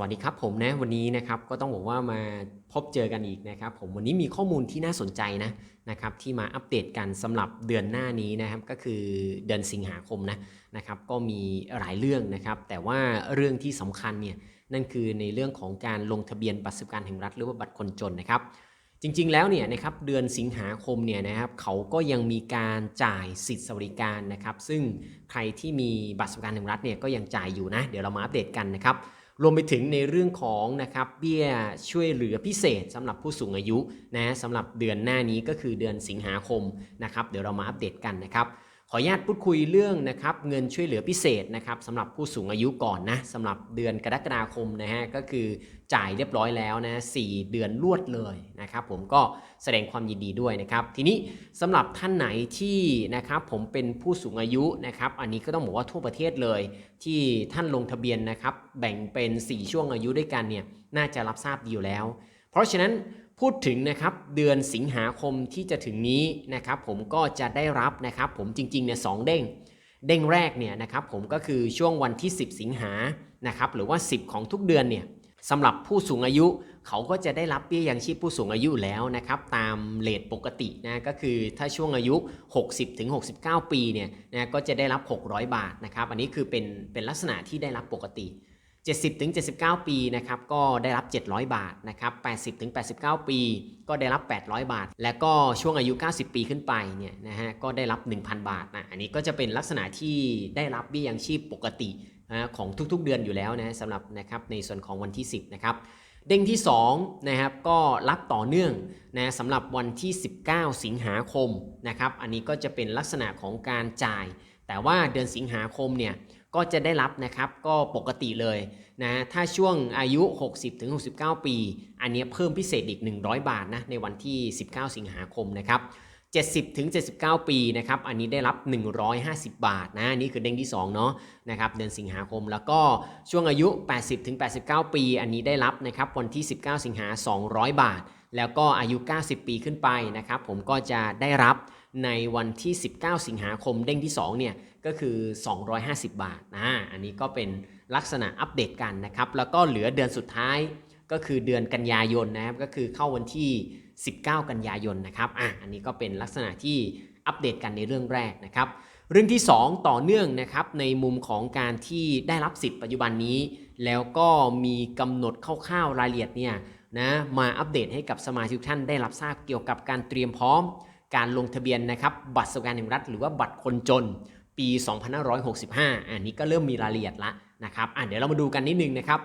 วัสดีครับผมนะวันนี้นะครับก็ต้องบอกว่ามาพบเจอกันอีกนะครับ ผมวันนี้มีข้อมูลที่น่าสนใจนะนะครับที่มาอัปเดตกันสำหรับเดือนหน้านี้นะครับก็คือเดือนสิงหาคมนะนะครับก็มีหลายเรื่องนะครับ แต่ว่าเรื่องที่สำคัญเนี่ยนั่นคือในเรื่องของการลงทะเบียนบัตรสวัสดิการแห่งรัฐหรือว่าบัตรคนจนนะครับ จริงๆแล้วเนี่ยนะครับเดือนสิงหาคมเนี่ยนะครับเขาก็ยังมีการจ่ายสิทธิสวัสดิการนะครับ ซึ่งใครที่มีบัตรสวัสดิการแห่งรัฐเนี่ยก็ยังจ่ายอยู่นะเดี๋ยวเรามาอัปเดตกันนะครับ รวมไปถึงในเรื่องของนะครับเบี้ยช่วยเหลือพิเศษสำหรับผู้สูงอายุนะสำหรับเดือนหน้านี้ก็คือเดือนสิงหาคมนะครับเดี๋ยวเรามาอัปเดตกันนะครับ ขออนุญาตพูดคุยเรื่องนะครับเงินช่วยเหลือพิเศษนะครับสำหรับผู้สูงอายุก่อนนะสำหรับเดือนกรกฎาคมนะฮะก็คือจ่ายเรียบร้อยแล้วนะสเดือนรวดเลยนะครับ ผมก็แสดงความยินดีด้วยนะครับ ทีนี้สำหรับท่านไหนที่นะครับผมเป็นผู้สูงอายุนะครับ อันนี้ก็ต้องบอกว่าทั่วประเทศเลย ที่ท่านลงทะเบียนนะครับ แบ่งเป็น 4 ช่วงอายุด้วยกันเนี่ยน่าจะรับทราบดีอยู่แล้ว เพราะฉะนั้น พูดถึงนะครับเดือนสิงหาคมที่จะถึงนี้นะครับผมก็จะได้รับนะครับผมจริงๆเนี่ยสองเด้งเด้งแรกเนี่ยนะครับผมก็คือช่วงวันที่ 10 สิงหานะครับหรือว่า 10 ของทุกเดือนเนี่ยสำหรับผู้สูงอายุเขาก็จะได้รับเบี้ยยังชีพผู้สูงอายุแล้วนะครับตามเลทปกตินะก็คือถ้าช่วงอายุ 60ถึง69 ปีเนี่ยนะก็จะได้รับ 600 บาทนะครับอันนี้คือเป็นเป็นลักษณะที่ได้รับปกติ 70ถึง79 ปีนะครับก็ได้รับ 700 บาทนะครับ80ถึง89 ปีก็ได้รับ 800 บาท และก็ช่วงอายุ 90 ปีขึ้นไปเนี่ยนะฮะก็ได้รับ 1,000 บาทนะอันนี้ก็จะเป็นลักษณะที่ได้รับเบี้ยยังชีพปกตินะของทุกๆเดือนอยู่แล้วนะสำหรับนะครับในส่วนของวันที่ 10 นะครับเด้งที่2นะครับก็รับต่อเนื่องนะสำหรับวันที่ 19 สิงหาคมนะครับอันนี้ก็จะเป็นลักษณะของการจ่าย แต่ว่าเดือนสิงหาคมเนี่ย ก็จะได้รับนะครับก็ปกติเลยนะถ้าช่วงอายุ 60ถึง69 ปี อันนี้เพิ่มพิเศษอีก 100 บาทนะในวันที่ 19 สิงหาคมนะครับ70ถึง79 ปีนะครับอันนี้ได้รับ 150 บาทนะนี่คือเด้งที่2เนาะนะครับเดือนสิงหาคมแล้วก็ช่วงอายุ 80ถึง89 ปี อันนี้ได้รับนะครับวันที่ 19 สิงหา 200 บาท แล้วก็อายุ 90 ปีขึ้นไปนะครับผมก็จะได้รับในวันที่ 19 สิงหาคมเด้งที่2เนี่ย ก็คือ 250 บาทนะอันนี้ก็เป็นลักษณะอัปเดตกันนะครับ แล้วก็เหลือเดือนสุดท้ายก็คือเดือนกันยายนนะครับ ก็คือเข้าวันที่ 19 กันยายนนะครับอะอันนี้ก็เป็นลักษณะที่อัปเดตกันในเรื่องแรกนะครับ เรื่องที่ 2 ต่อเนื่องนะครับในมุมของการที่ได้รับสิทธิ์ปัจจุบันนี้ แล้วก็มีกำหนดคร่าวๆรายละเอียดเนี่ยนะมาอัปเดตให้กับสมาชิกท่านได้รับทราบเกี่ยวกับการเตรียมพร้อม การลงทะเบียนนะครับบัตรสวัสดิการแห่งรัฐหรือว่าบัตรคนจน ปี 2565 อันนี้ก็เริ่มมีรายละเอียดละนะครับอะเดี๋ยวเรามาดูกันนิดนึงนะครับ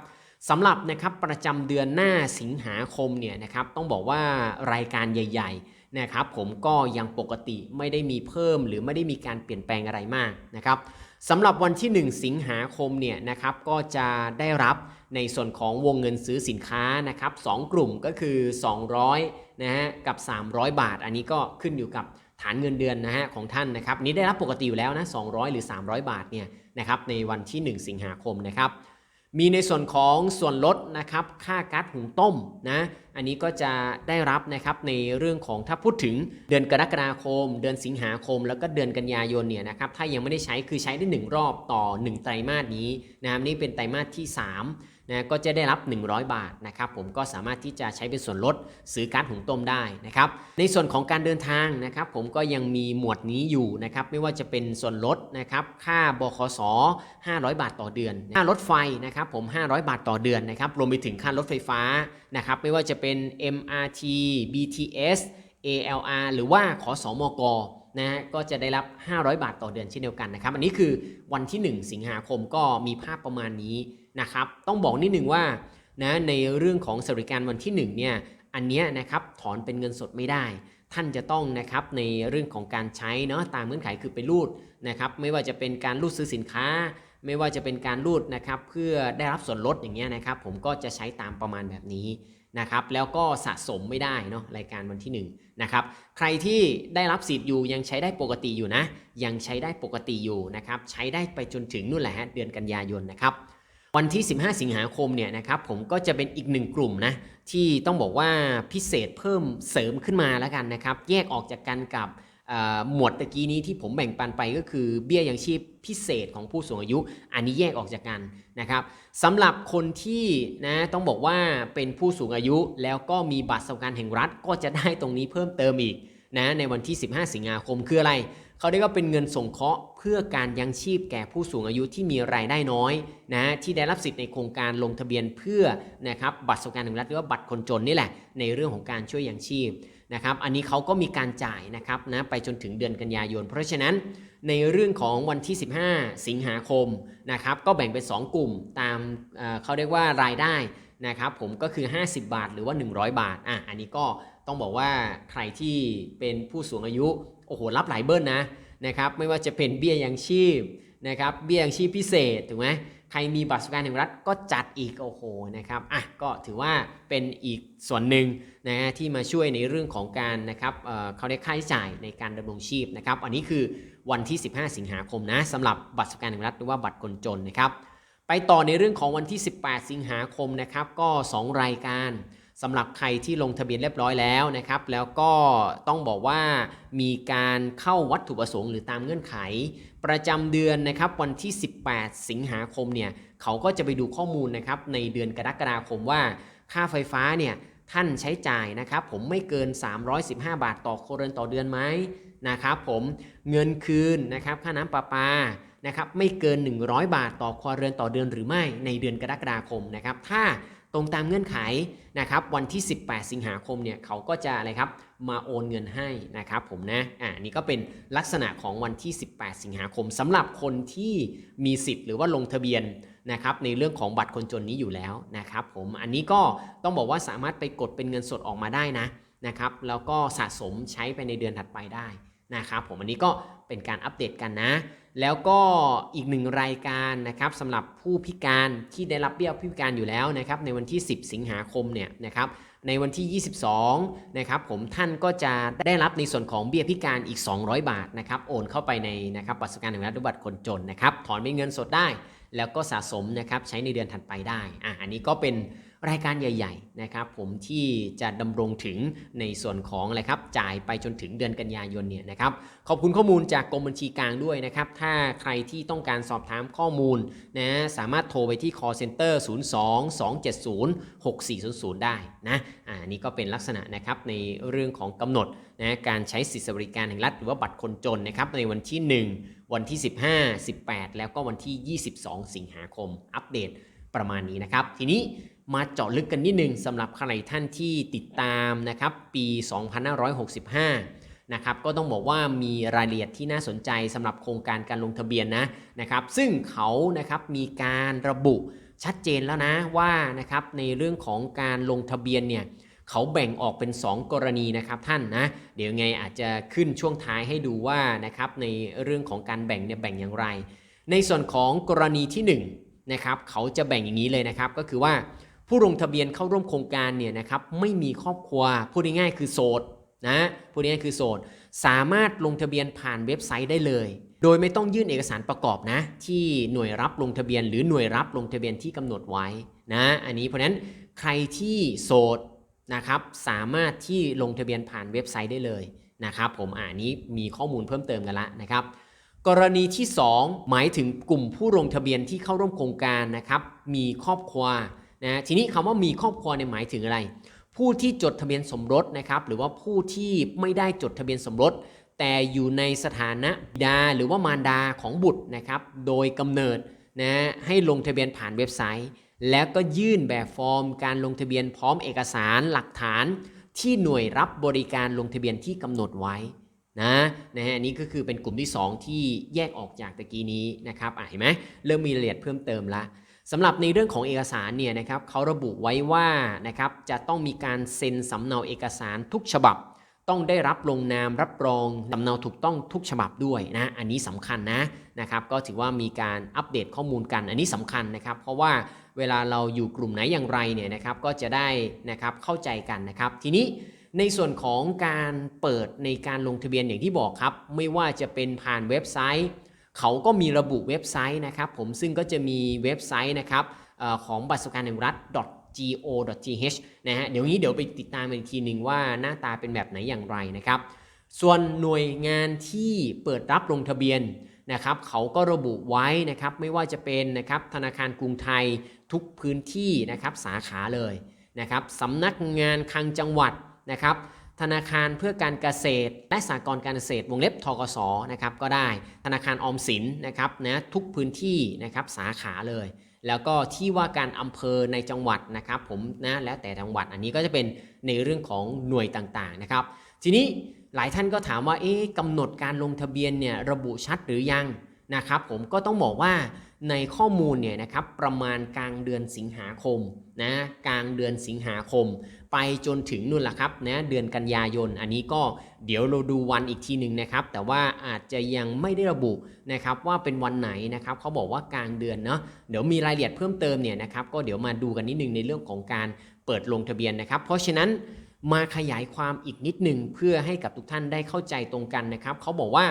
สำหรับนะครับประจำเดือนหน้าสิงหาคมเนี่ยนะครับต้องบอกว่ารายการใหญ่ๆนะครับผมก็ยังปกติไม่ได้มีเพิ่มหรือไม่ได้มีการเปลี่ยนแปลงอะไรมากนะครับสำหรับวันที่ 1 สิงหาคมเนี่ยนะครับก็จะได้รับในส่วนของวงเงินซื้อสินค้านะครับสองกลุ่มก็คือ 200นะฮะกับ 300 บาท อันนี้ก็ขึ้นอยู่กับ ฐานเงินเดือนนะฮะของท่านนะครับนี้ได้รับปกติอยู่แล้วนะ200 หรือ 300 บาทเนี่ยนะครับในวันที่ 1 สิงหาคมนะครับมีในส่วนของส่วนลดนะครับค่าก๊าซหุงต้มนะอันนี้ก็จะได้รับนะครับในเรื่องของถ้าพูดถึงเดือนกรกฎาคม เดือนสิงหาคม แล้วก็เดือนกันยายนเนี่ยนะครับถ้ายังไม่ได้ใช้คือใช้ได้ 1 รอบต่อ 1 ไตรมาสนี้นะครับนี่เป็นไตรมาสที่ 3 นะก็จะได้รับ 100 บาทนะครับผมก็สามารถที่จะใช้เป็นส่วนลดซื้อกาซหุงต้มได้นะครับในส่วนของการเดินทางนะครับผมก็ยังมีหมวดนี้อยู่นะครับไม่ว่าจะเป็นส่วนลดนะครับค่าบขส500 บาทต่อเดือนค่ารถไฟนะครับผม 500 บาทต่อเดือนนะครับรวมไปถึงค่ารถไฟฟ้านะครับไม่ว่าจะเป็น MRT BTS ALR หรือว่าขอสอมกนะฮะก็จะได้รับ 500 บาทต่อเดือนเช่นเดียวกันนะครับ อันนี้คือวันที่ 1 สิงหาคมก็มีภาพประมาณนี้ นะครับ ต้องบอกนิดหนึ่งว่านะในเรื่องของสวัสดิการวันที่1เนี่ยอันเนี้ยนะครับถอนเป็นเงินสดไม่ได้ ท่านจะต้องนะครับในเรื่องของการใช้เนาะตามเงื่อนไขคือไปรูดนะครับ ไม่ว่าจะเป็นการรูดซื้อสินค้า ไม่ว่าจะเป็นการรูดนะครับเพื่อได้รับส่วนลดอย่างเงี้ยนะครับ ผมก็จะใช้ตามประมาณแบบนี้นะครับแล้วก็สะสมไม่ได้เนาะรายการวันที่1นะครับใครที่ได้รับสิทธิ์อยู่ยังใช้ได้ปกติอยู่นะ ยังใช้ได้ปกติอยู่นะครับใช้ได้ไปจนถึงนู่นแหละฮะเดือนกันยายนนะครับ วันที่ 15 สิงหาคมเนี่ยนะครับผมก็จะเป็นอีกหนึ่งกลุ่มนะที่ต้องบอกว่าพิเศษเพิ่มเสริมขึ้นมาแล้วกันนะครับ แยกออกจากกันกับหมวดตะกี้นี้ที่ผมแบ่งปันไปก็คือเบี้ยยังชีพพิเศษของผู้สูงอายุ อันนี้แยกออกจากกันนะครับสำหรับคนที่นะต้องบอกว่าเป็นผู้สูงอายุแล้วก็มีบัตรสวัสดิการแห่งรัฐก็จะได้ตรงนี้เพิ่มเติมอีกนะในวันที่ 15 สิงหาคมคืออะไร เขาเรียกว่าเป็นเงินสงเคราะห์เพื่อการยังชีพแก่ผู้สูงอายุที่มีรายได้น้อยนะที่ได้รับสิทธิ์ในโครงการลงทะเบียนเพื่อนะครับบัตรสวัสดิการแห่งรัฐหรือว่าบัตรคนจนนี่แหละในเรื่องของการช่วยยังชีพนะครับอันนี้เขาก็มีการจ่ายนะครับนะไปจนถึงเดือนกันยายน เพราะฉะนั้นในเรื่องของวันที่ 15 สิงหาคมนะครับก็แบ่งเป็น 2 กลุ่มตามเเขาเรียกว่ารายได้นะครับผมก็คือ 50 บาทหรือว่า 100 บาทอะอันนี้ก็ต้องบอกว่าใครที่เป็นผู้สูงอายุ อ้โหรับหลายเบิ้ลนะนะครับไม่ว่าจะเป็นเบี้ยยังชีพนะครับเบี้ยยังชีพพิเศษถูกไหมใครมีบัตรสวัสดิการแห่งรัฐก็จัดอีกโอ้โหนะครับอะก็ถือว่าเป็นอีกส่วนหนึ่งนะฮะที่มาช่วยในเรื่องของการนะครับเอ่อเขาเรียกค่าใช้จ่ายในการดำรงชีพนะครับอันนี้คือวันที่ 15 สิงหาคมนะสำหรับบัตรสวัสดิการแห่งรัฐหรือว่าบัตรคนจนนะครับไปต่อในเรื่องของวันที่ 18 สิงหาคมนะครับก็ 2 รายการ สำหรับใครที่ลงทะเบียนเรียบร้อยแล้วนะครับ แล้วก็ต้องบอกว่ามีการเข้าวัตถุประสงค์หรือตามเงื่อนไข ประจำเดือนนะครับวันที่ 18 สิงหาคมเนี่ยเขาก็จะไปดูข้อมูลนะครับในเดือนกรกฎาคมว่า ค่าไฟฟ้าเนี่ยท่านใช้จ่ายนะครับผมไม่เกิน 315 บาทต่อครัวเรือนต่อเดือนไหมนะครับผมเงินคืนนะครับค่าน้ำประปานะครับไม่เกิน 100 บาทต่อครัวเรือนต่อเดือนหรือไม่ในเดือนกรกฎาคมนะครับถ้า ตรงตามเงื่อนไขนะครับวันที่ 18 สิงหาคมเนี่ยเขาก็จะอะไรครับมาโอนเงินให้นะครับผมนะอ่านี่ก็เป็นลักษณะของวันที่ 18 สิงหาคมสำหรับคนที่มีสิทธิ์หรือว่าลงทะเบียนนะครับในเรื่องของบัตรคนจนนี้อยู่แล้วนะครับผมอันนี้ก็ต้องบอกว่าสามารถไปกดเป็นเงินสดออกมาได้นะนะครับแล้วก็สะสมใช้ไปในเดือนถัดไปได้ นะครับผมอันนี้ก็เป็นการอัปเดตกันนะ แล้วก็อีกหนึ่งรายการนะครับสำหรับผู้พิการที่ได้รับเบี้ยผู้พิการอยู่แล้วนะครับในวันที่ 10 สิงหาคมเนี่ยนะครับในวันที่ 22 นะครับผมท่านก็จะได้รับในส่วนของเบี้ยพิการอีก 200 บาทนะครับโอนเข้าไปในนะครับบัตรสวัสดิการแห่งรัฐหรือบัตรคนจนนะครับถอนเป็นเงินสดได้ แล้วก็สะสมนะครับใช้ในเดือนถัดไปได้อะอันนี้ก็เป็น รายการใหญ่ๆนะครับผมที่จะดำรงถึงในส่วนของอะไรครับจ่ายไปจนถึงเดือนกันยายนเนี่ยนะครับขอบคุณข้อมูลจากกรมบัญชีกลางด้วยนะครับถ้าใครที่ต้องการสอบถามข้อมูลนะสามารถโทรไปที่ call center 02 270 6400 ได้นะอ่านี่ก็เป็นลักษณะนะครับในเรื่องของกำหนดนะการใช้สิทธิบริการแห่งรัฐหรือว่าบัตรคนจนนะครับในวันที่ 1 วันที่ 15 18 แล้วก็วันที่ 22 สิงหาคม อัปเดต ประมาณนี้นะครับ ทีนี้มาเจาะลึกกันนิดนึงสำหรับใครท่านที่ติดตามนะครับปี 2565 นะครับก็ต้องบอกว่ามีรายละเอียดที่น่าสนใจสำหรับโครงการการลงทะเบียนนะนะครับซึ่งเขานะครับมีการระบุชัดเจนแล้วนะว่านะครับในเรื่องของการลงทะเบียนเนี่ยเขาแบ่งออกเป็น 2 กรณีนะครับท่านนะเดี๋ยวไงอาจจะขึ้นช่วงท้ายให้ดูว่านะครับในเรื่องของการแบ่งเนี่ยแบ่งอย่างไร ในส่วนของกรณีที่ 1 นะครับเขาจะแบ่งอย่างนี้เลยนะครับ ก็คือว่าผู้ลงทะเบียนเข้าร่วมโครงการเนี่ยนะครับไม่มีครอบครัวพูดง่ายๆคือโสดนะพูดง่ายๆคือโสดสามารถลงทะเบียนผ่านเว็บไซต์ได้เลย โดยไม่ต้องยื่นเอกสารประกอบนะ ที่หน่วยรับลงทะเบียน หรือหน่วยรับลงทะเบียนที่กำหนดไว้นะอันนี้เพราะฉะนั้นใครที่โสดนะครับสามารถที่ลงทะเบียนผ่านเว็บไซต์ได้เลยนะครับผมอ่านี้มีข้อมูลเพิ่มเติมกันละนะครับ กรณีที่ 2 หมายถึงกลุ่มผู้ลงทะเบียนที่เข้าร่วมโครงการนะครับ มีครอบครัวนะทีนี้คำว่ามีครอบครัวเนี่ยหมายถึงอะไร ผู้ที่จดทะเบียนสมรสนะครับ หรือว่าผู้ที่ไม่ได้จดทะเบียนสมรส แต่อยู่ในสถานะบิดาหรือว่ามารดาของบุตรนะครับ โดยกำเนิดนะให้ลงทะเบียนผ่านเว็บไซต์ แล้วก็ยื่นแบบฟอร์ม การลงทะเบียนพร้อมเอกสารหลักฐาน ที่หน่วยรับบริการลงทะเบียนที่กำหนดไว้ นะนะฮะอันนี้ก็คือเป็นกลุ่มที่ 2 ที่แยกออกจากตะกี้นี้นะครับอะเห็นไหมเริ่มมีรายละเอียดเพิ่มเติมละสำหรับในเรื่องของเอกสารเนี่ยนะครับเขาระบุไว้ว่านะครับจะต้องมีการเซ็นสำเนาเอกสารทุกฉบับ ต้องได้รับลงนามรับรองสำเนาถูกต้องทุกฉบับด้วยนะอันนี้สำคัญนะนะครับก็ถือว่ามีการอัปเดตข้อมูลกันอันนี้สำคัญนะครับ เพราะว่าเวลาเราอยู่กลุ่มไหนอย่างไรเนี่ยนะครับก็จะได้นะครับเข้าใจกันนะครับทีนี้ ในส่วนของการเปิดในการลงทะเบียนอย่างที่บอกครับ ไม่ว่าจะเป็นผ่านเว็บไซต์ เขาก็มีระบุเว็บไซต์นะครับ ผมซึ่งก็จะมีเว็บไซต์นะครับของบัตรสวัสดิการแห่งรัฐ go.th นะฮะเดี๋ยวนี้เดี๋ยวไปติดตามอีกทีหนึ่งว่าหน้าตาเป็นแบบไหนอย่างไรนะครับ ส่วนหน่วยงานที่เปิดรับลงทะเบียนนะครับเขาก็ระบุไว้นะครับไม่ว่าจะเป็นนะครับธนาคารกรุงไทยทุกพื้นที่นะครับสาขาเลยนะครับสำนักงานคลังจังหวัด นะครับธนาคารเพื่อการเกษตร และสหกรณ์การเกษตรวงเล็บทกสนะครับก็ได้ธนาคารออมสินนะครับนะทุกพื้นที่นะครับสาขาเลย แล้วก็ที่ว่าการอำเภอในจังหวัดนะครับผมนะแล้วแต่จังหวัดอันนี้ก็จะเป็นในเรื่องของหน่วยต่างๆนะครับ ทีนี้หลายท่านก็ถามว่าเอ๊ะกำหนดการลงทะเบียนเนี่ยระบุชัดหรือยังนะครับผมก็ต้องบอกว่า ในข้อมูลเนี่ยนะครับประมาณกลางเดือนสิงหาคมนะกลางเดือนสิงหาคม ไปจนถึงนู่นแหละครับนะเดือนกันยายน อันนี้ก็เดี๋ยวเราดูวันอีกทีหนึ่งนะครับ แต่ว่าอาจจะยังไม่ได้ระบุนะครับว่าเป็นวันไหนนะครับเขาบอกว่ากลางเดือนเนาะเดี๋ยวมีรายละเอียดเพิ่มเติมเนี่ยนะครับก็เดี๋ยวมาดูกันนิดนึงในเรื่องของการเปิดลงทะเบียนนะครับ เพราะฉะนั้นมาขยายความอีกนิดหนึ่งเพื่อให้กับทุกท่านได้เข้าใจตรงกันนะครับเขาบอกว่า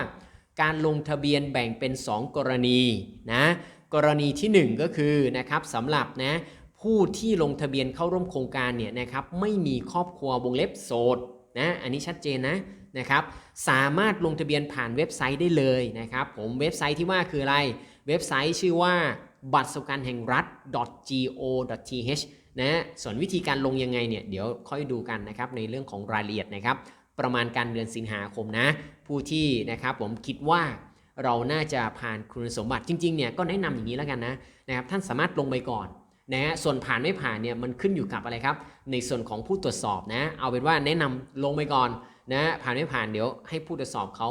การลงทะเบียนแบ่งเป็น 2 กรณีนะ กรณีทีหนึ่1 ก็คือนะครับสำหรับนะผู้ที่ลงทะเบียนเข้าร่วมโครงการเนี่ยนะครับไม่มีครอบครัววงเล็บโสดนะอันนี้ชัดเจนนะนะครับสามารถลงทะเบียนผ่านเว็บไซต์ได้เลยนะครับผมเว็บไซต์ที่ว่าคืออะไร เว็บไซต์ชื่อว่าบัตรสวัสดิการแห่งรัฐ .go.th นะส่วนวิธีการลงยังไงเนี่ยเดี๋ยวค่อยดูกันนะครับในเรื่องของรายละเอียดนะครับประมาณการเดือนสิงหาคมนะผู้ที่นะครับผมคิดว่า เราน่าจะผ่านคุณสมบัติจริงๆเนี่ยก็แนะนำอย่างนี้แล้วกันนะนะครับท่านสามารถลงไปก่อนนะฮะส่วนผ่านไม่ผ่านเนี่ยมันขึ้นอยู่กับอะไรครับ ในส่วนของผู้ตรวจสอบนะ เอาเป็นว่าแนะนำลงไปก่อนนะผ่านไม่ผ่านเดี๋ยวให้ผู้ตรวจสอบเขา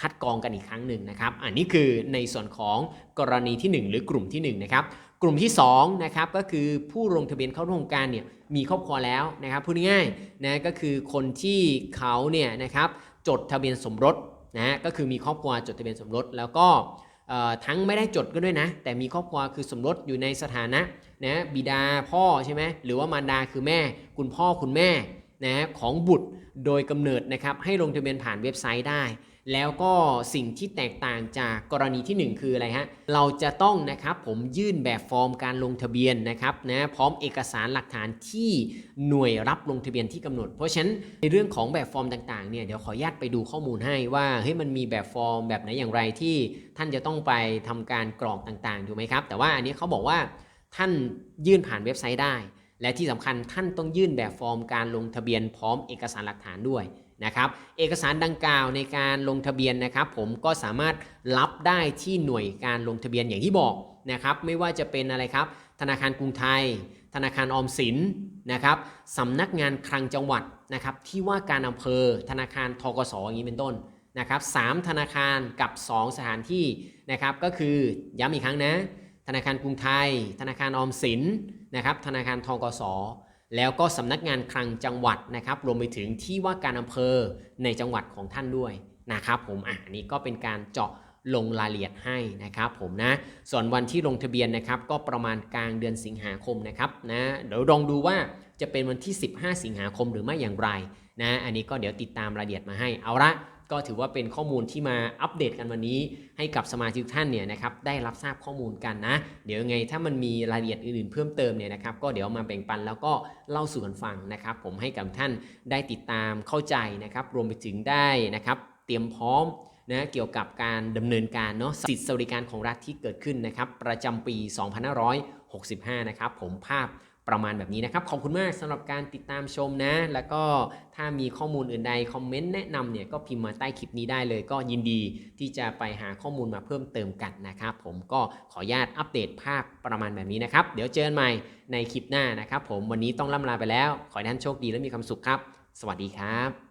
คัดกรองกันอีกครั้งหนึ่งนะครับ อันนี้คือในส่วนของกรณีที่ 1 หรือกลุ่มที่1นะครับกลุ่มที่2นะครับก็คือผู้ลงทะเบียนเข้าร่วมโครงการเนี่ยมีครอบครัวแล้วนะครับพูดง่ายๆนะก็คือคนที่เขาเนี่ยนะครับจดทะเบียนสมรส นะก็คือมีครอบครัวจดทะเบียนสมรส แล้วก็ทั้งไม่ได้จดก็ด้วยนะ แต่มีครอบครัวคือสมรสอยู่ในสถานะนะบิดาพ่อใช่ไหมหรือว่ามารดาคือแม่ คุณพ่อคุณแม่ นะของบุตรโดยกำเนิดนะครับให้ลงทะเบียนผ่านเว็บไซต์ได้ แล้วก็สิ่งที่แตกต่างจากกรณีทีหนึ่1 คืออะไรฮะเราจะต้องนะครับผมยื่นแบบฟอร์มการลงทะเบียนนะครับนะพร้อมเอกสารหลักฐานที่หน่วยรับลงทะเบียนที่กำหนด เพราะฉะนั้นในเรื่องของแบบฟอร์มต่างๆเนี่ยเดี๋ยวขออนุญาตไปดูข้อมูลให้ว่าเฮ้ยมันมีแบบฟอร์มแบบไหนอย่างไรที่ท่านจะต้องไปทำการกรอกต่างๆถูกไหมครับแต่ว่าอันนี้เขาบอกว่าท่านยื่นผ่านเว็บไซต์ได้ และที่สำคัญท่านต้องยื่นแบบฟอร์มการลงทะเบียนพร้อมเอกสารหลักฐานด้วยนะครับเอกสารดังกล่าวในการลงทะเบียนนะครับ ผมก็สามารถรับได้ที่หน่วยการลงทะเบียนอย่างที่บอกนะครับ ไม่ว่าจะเป็นอะไรครับ ธนาคารกรุงไทย ธนาคารออมสินนะครับสำนักงานคลังจังหวัดนะครับ ที่ว่าการอำเภอ ธนาคารทกสอย่างนี้เป็นต้นนะครับสามธนาคารกับ 2 สถานที่นะครับ ก็คือย้ำอีกครั้งนะ ธนาคารกรุงไทย ธนาคารออมสินนะครับ ธนาคารทกสแล้วก็สำนักงานคลังจังหวัดนะครับ รวมไปถึงที่ว่าการอำเภอในจังหวัดของท่านด้วยนะครับผมอะอันนี้ก็เป็นการเจาะลงรายละเอียดให้นะครับผมนะ ส่วนวันที่ลงทะเบียนนะครับก็ประมาณกลางเดือนสิงหาคมนะครับนะเดี๋ยวลองดูว่าจะเป็นวันที่ 15 สิงหาคมหรือไม่อย่างไรนะ อันนี้ก็เดี๋ยวติดตามรายละเอียดมาให้เอาละ ก็ถือว่าเป็นข้อมูลที่มาอัปเดตกันวันนี้ ให้กับสมาชิกท่านเนี่ยนะครับได้รับทราบข้อมูลกันนะ เดี๋ยวยังไงถ้ามันมีรายละเอียดอื่นๆเพิ่มเติมเนี่ยนะครับก็เดี๋ยวมาแบ่งปันแล้วก็เล่าสู่กันฟังนะครับ ผมให้กับท่านได้ติดตามเข้าใจนะครับ รวมไปถึงได้นะครับเตรียมพร้อมนะเกี่ยวกับการดำเนินการเนาะสิทธิสวัสดิการของรัฐที่เกิดขึ้นนะครับประจำปี 2565 นะครับผมภาพ ประมาณแบบนี้นะครับ ขอบคุณมากสำหรับการติดตามชมนะ แล้วก็ถ้ามีข้อมูลอื่นใดคอมเมนต์แนะนำเนี่ยก็พิมพ์มาใต้คลิปนี้ได้เลย ก็ยินดีที่จะไปหาข้อมูลมาเพิ่มเติมกันนะครับ ผมก็ขออนุญาตอัปเดตภาพประมาณแบบนี้นะครับ เดี๋ยวเจอกันใหม่ในคลิปหน้านะครับ ผมวันนี้ต้องล่ำลาไปแล้ว ขอให้ท่านโชคดีและมีความสุขครับ สวัสดีครับ